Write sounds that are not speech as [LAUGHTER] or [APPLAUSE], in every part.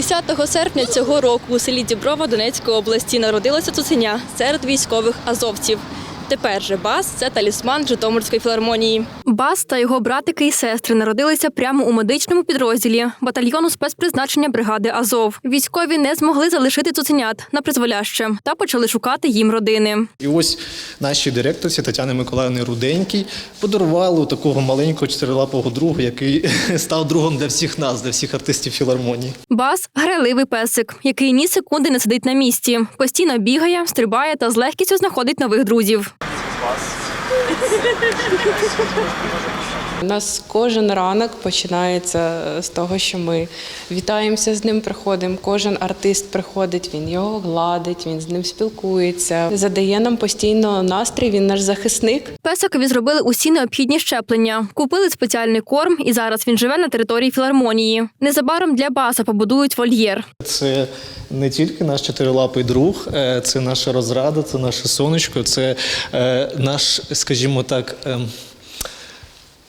10 серпня цього року у селі Діброва Донецької області народилася цуценя серед військових азовців. Тепер же Бас це талісман Житомирської філармонії. Бас та його братики і сестри народилися прямо у медичному підрозділі батальйону спецпризначення бригади Азов. Військові не змогли залишити цуценят на призволяще та почали шукати їм родини. І ось нашій директорці Тетяни Миколаївни Руденькій подарували такого маленького чотирилапого друга, який [LAUGHS] став другом для всіх нас, для всіх артистів філармонії. Бас грайливий песик, який ні секунди не сидить на місці. Постійно бігає, стрибає та з легкістю знаходить нових друзів. Merci. [LAUGHS] У нас кожен ранок починається з того, що ми вітаємося з ним, приходимо. Кожен артист приходить, він його гладить, він з ним спілкується, задає нам постійно настрій. Він наш захисник. Песикові зробили усі необхідні щеплення, купили спеціальний корм, і зараз він живе на території філармонії. Незабаром для баса побудують вольєр. Це не тільки наш чотирилапий друг, е, це наша розрада, це наше сонечко, це е, наш, скажімо так.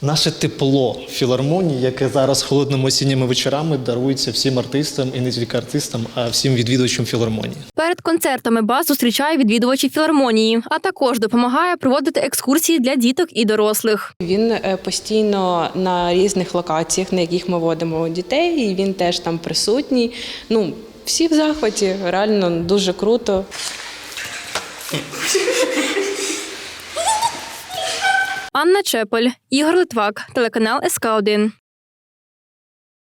Наше тепло філармонії, яке зараз холодними осінніми вечорами дарується всім артистам і не тільки артистам, а всім відвідувачам філармонії. Перед концертами бас зустрічає відвідувачів філармонії, а також допомагає проводити екскурсії для діток і дорослих. Він е, постійно на різних локаціях, на яких ми водимо дітей, і він теж там присутній. Ну, всі в захваті, реально дуже круто. Анна Чепель, Ігор Литвак, телеканал СК 1